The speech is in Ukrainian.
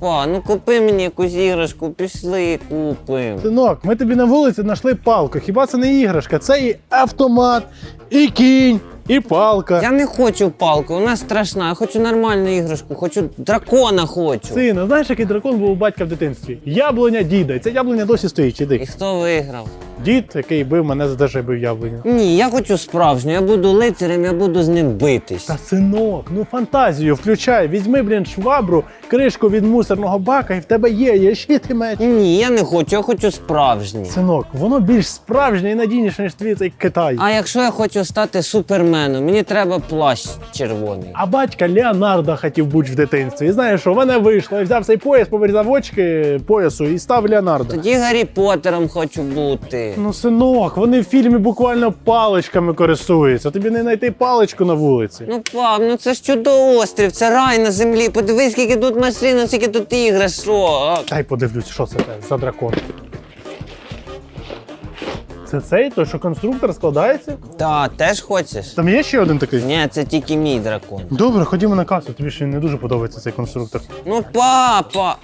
Па, ну купи мені якусь іграшку, пішли, купимо. Синок, ми тобі на вулиці знайшли палку. Хіба це не іграшка? Це і автомат, і кінь, і палка. Я не хочу палку, вона страшна. Я хочу нормальну іграшку, хочу дракона хочу. Сина, знаєш, який дракон був у батька в дитинстві? Яблуня діда. І це яблуня досі стоїть. І хто виграв? Дід, який бив мене за те, що я бив яблуню. Ні, я хочу справжню, я буду лицарем, я буду з ним битись. Та синок, ну фантазію включай. Візьми, блін, швабру, кришку від мусорного бака, і в тебе є ящит і меч. Ні, я не хочу, я хочу справжній. Синок, воно більш справжнє і надійніше, ніж твій цей Китай. А якщо я хочу стати суперменом, мені треба плащ червоний. А батька Леонардо хотів бути в дитинстві. І знаєш, що в мене вийшло. Я взяв цей пояс, повирізав очки поясу і став Леонардо. Тоді Гаррі Поттером хочу бути. Ну, синок, вони в фільмі буквально паличками користуються. Тобі не знайти паличку на вулиці. Ну, пап, ну це ж чудо-острів, це рай на землі. Подивись, скільки тут машин, скільки тут іграшок. Дай подивлюсь, що це за дракон. Це цей, той, що конструктор складається? Та, теж хочеш? Там є ще один такий? Ні, це тільки мій дракон. Добре, ходімо на касу. Тобі ще не дуже подобається цей конструктор. Ну, папа!